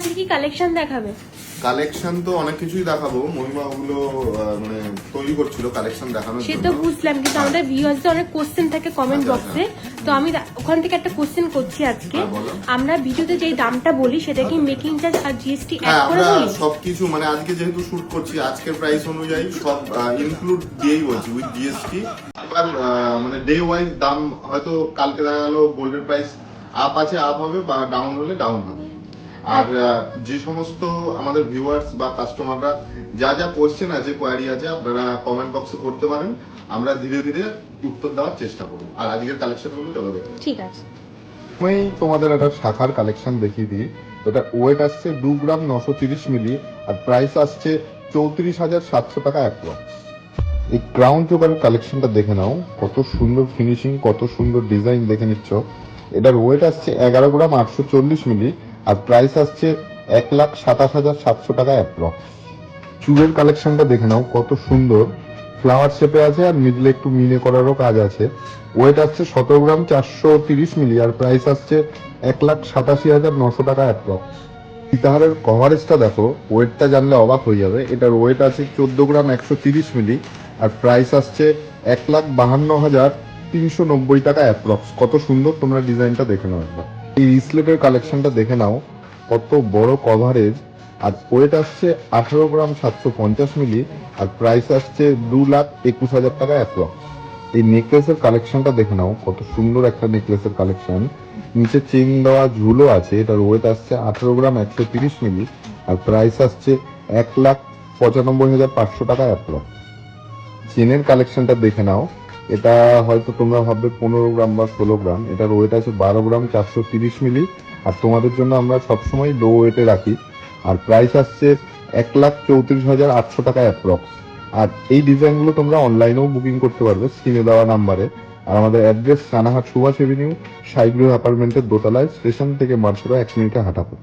আজকে কি কালেকশন দেখাবে? কালেকশন তো অনেক কিছুই দেখাবো। মহিমা ওগুলো মানে তৈরি করছিল কালেকশন দেখানোর সে জন্য। তো বুঝলাম কিন্তু আমাদের ভিউয়ার্সদের অনেক কোশ্চেন থাকে কমেন্ট আচ্ছা, বক্সে তো আমি ওখান থেকে একটা কোশ্চেন করছি আজকে। হ্যাঁ, আমরা ভিডিওতে যেই দামটা বলি সেটা কি মেকিং চার্জ আর জিএসটি অ্যাড হ্যাঁ করে বলি? সবকিছু মানে আজকে যেহেতু শুট করছি আজকের প্রাইস অনুযায়ী সব ইনক্লুড দিয়েই বলছি উইথ জিএসটি এবার মানে ডে ওয়াইজ দাম হয়তো কালকে দেখা গেল গোল্ডের প্রাইস আপ আছে আপ হবে বা ডাউন হলে ডাউন হবে। আর যে সমস্ত আমাদের ভিউয়ার্স বা কাস্টমাররা যা যা কোশ্চেন আছে কোয়ারি আছে আপনারা কমেন্ট বক্সে করতে পারেন। আমরা ধীরে ধীরে উত্তর দেওয়ার চেষ্টা করব। আর আজকের কালেকশনগুলো চলে দেখি। ঠিক আছে। আমি তোমাদের একটা শাখার কালেকশন দেখিয়ে দিই। ওটা ওয়েট আসছে দু গ্রাম নশো তিরিশ মিলি আর প্রাইস আসছে চৌত্রিশ হাজার সাতশো টাকা অ্যাপ্রক্স এই ক্রাউন চোকার কালেকশনটা দেখে নাও। কত সুন্দর ফিনিশিং কত সুন্দর ডিজাইন দেখে নিচ্ছ। এটার ওয়েট আসছে এগারো গ্রাম আটশো চল্লিশ মিলি আর প্রাইস আসছে এক লাখ সাতাশ হাজার সাতশো টাকা অ্যাপ্রক্স চুলের কালেকশনটা দেখে নাও, কত সুন্দর। ফ্লাওয়ার শেপে আছে আর মিডলে একটু মিনে করারও কাজ আছে। ওয়েট আসছে সতেরো গ্রাম চারশো তিরিশ মিলি আর প্রাইস আসছে এক লাখ সাতাশি হাজার নশো টাকা অ্যাপ্রক্স সীতাহারের কভারেজটা দেখো ওয়েটটা জানলে অবাক হয়ে যাবে। এটার ওয়েট আছে চোদ্দ গ্রাম একশো তিরিশ মিলি আর প্রাইস আসছে এক লাখ বাহান্ন হাজার তিনশো নব্বই টাকা অ্যাপ্রক্স কত সুন্দর, তোমরা ডিজাইনটা দেখে নাও একবার। এই রিসলেটের কালেকশনটা দেখে নাও। কত বড় কভারেজ আর ওয়েট আসছে আঠারো গ্রাম সাতশো পঞ্চাশ মিলি আর প্রাইস আসছে দু লাখ একুশ হাজার টাকা অ্যাপ্রক্স এই নেকলেসের কালেকশনটা দেখে নাও, কত সুন্দর একটা নেকলেসের কালেকশন নিচে চেন দেওয়া ঝুলো আছে, এটার ওয়েট আসছে আঠারো গ্রাম একশো তিরিশ মিলি আর প্রাইস আসছে এক লাখ পঁচানব্বই হাজার পাঁচশো টাকা অ্যাপ্রক্স চেনের কালেকশনটা দেখে নাও। এটা হয়তো তোমরা ভাববে পনেরো গ্রাম বা ষোলো গ্রাম। এটার ওয়েট আছে বারো গ্রাম চারশো তিরিশ মিলি আর তোমাদের জন্য আমরা সবসময় লো ওয়েটে রাখি। আর প্রাইস আসছে এক লাখ চৌত্রিশ হাজার আটশো টাকা অ্যাপ্রক্স আর এই ডিজাইনগুলো তোমরা অনলাইনেও বুকিং করতে পারবে স্ক্রিনে দেওয়া নাম্বারে আর আমাদের অ্যাড্রেস রানাঘাট সুভাষ এভিনিউ সাইগ্রহ অ্যাপার্টমেন্টের দোতলায় স্টেশন থেকে মার্চেরও এক মিনিটে হাঁটা পড়ে